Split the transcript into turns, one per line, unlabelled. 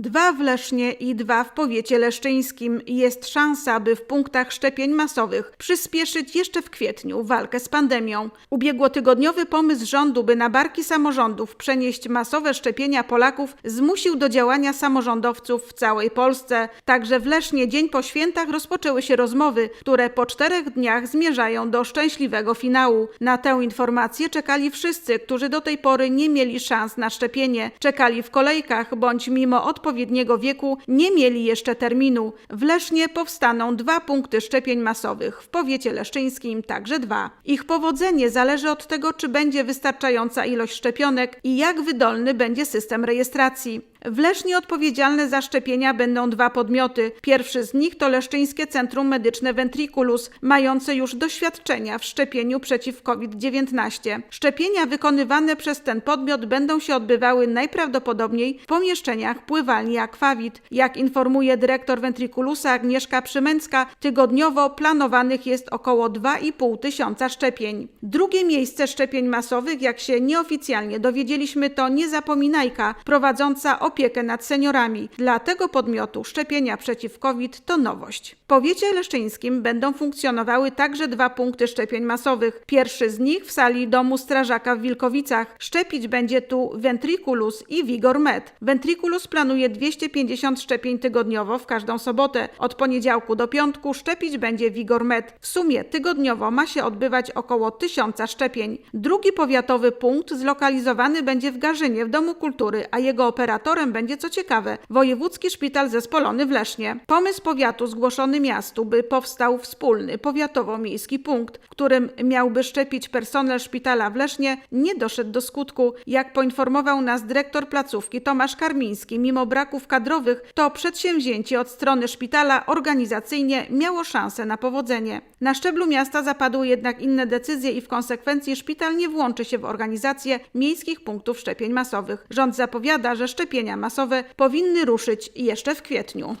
Dwa w Lesznie i dwa w powiecie leszczyńskim. Jest szansa, by w punktach szczepień masowych przyspieszyć jeszcze w kwietniu walkę z pandemią. Ubiegłotygodniowy pomysł rządu, by na barki samorządów przenieść masowe szczepienia Polaków, zmusił do działania samorządowców w całej Polsce. Także w Lesznie dzień po świętach rozpoczęły się rozmowy, które po czterech dniach zmierzają do szczęśliwego finału. Na tę informację czekali wszyscy, którzy do tej pory nie mieli szans na szczepienie. Czekali w kolejkach, bądź mimo odpowiedniego wieku nie mieli jeszcze terminu. W Lesznie powstaną dwa punkty szczepień masowych, w powiecie leszczyńskim także dwa. Ich powodzenie zależy od tego, czy będzie wystarczająca ilość szczepionek i jak wydolny będzie system rejestracji. W Lesznie odpowiedzialne za szczepienia będą dwa podmioty. Pierwszy z nich to Leszczyńskie Centrum Medyczne Ventriculus, mające już doświadczenia w szczepieniu przeciw COVID-19. Szczepienia wykonywane przez ten podmiot będą się odbywały najprawdopodobniej w pomieszczeniach pływalni Aquavit. Jak informuje dyrektor Ventriculusa Agnieszka Przymęcka, tygodniowo planowanych jest około 2,5 tysiąca szczepień. Drugie miejsce szczepień masowych, jak się nieoficjalnie dowiedzieliśmy, to Niezapominajka, prowadząca opiekę nad seniorami. Dla tego podmiotu szczepienia przeciw COVID to nowość. W powiecie leszczyńskim będą funkcjonowały także dwa punkty szczepień masowych. Pierwszy z nich w sali domu strażaka w Wilkowicach. Szczepić będzie tu Ventriculus i Vigor Med. Ventriculus planuje 250 szczepień tygodniowo w każdą sobotę. Od poniedziałku do piątku szczepić będzie Vigor Med. W sumie tygodniowo ma się odbywać około tysiąca szczepień. Drugi powiatowy punkt zlokalizowany będzie w Garzynie w Domu Kultury, a jego będzie co ciekawe Wojewódzki Szpital Zespolony w Lesznie. Pomysł powiatu zgłoszony miastu, by powstał wspólny powiatowo-miejski punkt, w którym miałby szczepić personel szpitala w Lesznie, nie doszedł do skutku. Jak poinformował nas dyrektor placówki Tomasz Karmiński, mimo braków kadrowych, to przedsięwzięcie od strony szpitala organizacyjnie miało szansę na powodzenie. Na szczeblu miasta zapadły jednak inne decyzje i w konsekwencji szpital nie włączy się w organizację miejskich punktów szczepień masowych. Rząd zapowiada, że szczepienia masowe powinny ruszyć jeszcze w kwietniu.